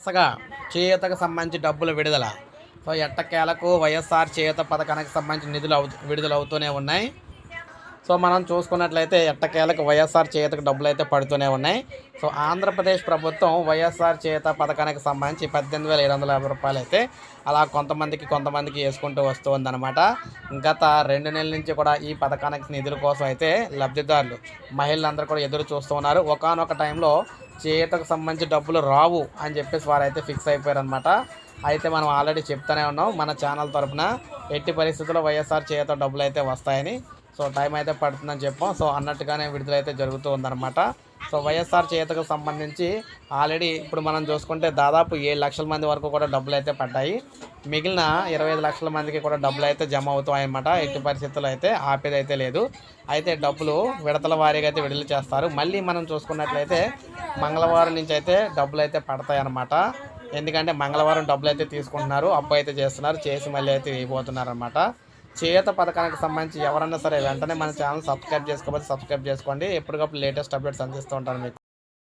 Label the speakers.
Speaker 1: వరుసగా చేయూతకు సంబంధించి డబ్బులు విడుదల. సో ఎట్టకేలకు వైఎస్ఆర్ చేయూత పథకానికి సంబంధించి నిధులు అవు విడుదల అవుతూనే ఉన్నాయి. సో మనం చూసుకున్నట్లయితే ఎట్టకేలకు వైఎస్ఆర్ చేతకు డబ్బులు అయితే పడుతూనే ఉన్నాయి. సో ఆంధ్రప్రదేశ్ ప్రభుత్వం వైఎస్ఆర్ చేత పథకానికి సంబంధించి పద్దెనిమిది వేల ఏడు వందల యాభై రూపాయలు అయితే అలా కొంతమందికి కొంతమందికి వేసుకుంటూ వస్తూ ఉందన్నమాట. గత రెండు నెలల నుంచి కూడా ఈ పథకానికి నిధుల కోసం అయితే లబ్ధిదారులు మహిళలందరూ కూడా ఎదురు చూస్తూ ఉన్నారు. ఒకనొక టైంలో చేతకు సంబంధించి డబ్బులు రావు అని చెప్పేసి వారైతే ఫిక్స్ అయిపోయారు అనమాట అయితే మనం ఆల్రెడీ చెప్తూనే ఉన్నాం మన ఛానల్ తరఫున ఎట్టి పరిస్థితుల్లో వైఎస్ఆర్ చేత డబ్బులు అయితే వస్తాయని. సో టైం అయితే పడుతుందని చెప్పాం. సో అన్నట్టుగానే విడుదల అయితే జరుగుతూ ఉందన్నమాట. సో వైఎస్ఆర్ చేతకు సంబంధించి ఆల్రెడీ ఇప్పుడు మనం చూసుకుంటే దాదాపు ఏడు లక్షల మంది వరకు కూడా డబ్బులు అయితే పడ్డాయి. మిగిలిన ఇరవై ఐదు లక్షల మందికి కూడా డబ్బులు అయితే జమ అవుతాయి అన్నమాట ఎట్టి పరిస్థితుల్లో అయితే ఆపేది అయితే లేదు. అయితే డబ్బులు విడతల వారీగా అయితే విడుదల చేస్తారు. మళ్ళీ మనం చూసుకున్నట్లయితే మంగళవారం నుంచి అయితే డబ్బులు అయితే పడతాయి అన్నమాట ఎందుకంటే మంగళవారం డబ్బులు అయితే తీసుకుంటున్నారు. అప్పు అయితే చేస్తున్నారు. చేసి మళ్ళీ అయితే వేయబోతున్నారు అనమాట చేత పథకానికి సంబంధించి ఎవరన్నా సరే వెంటనే మన ఛానల్ సబ్స్క్రైబ్ చేసుకోకపోతే సబ్స్క్రైబ్ చేసుకోండి. ఎప్పటికప్పుడు లేటెస్ట్ అప్డేట్స్ అందిస్తూ ఉంటాను మీకు.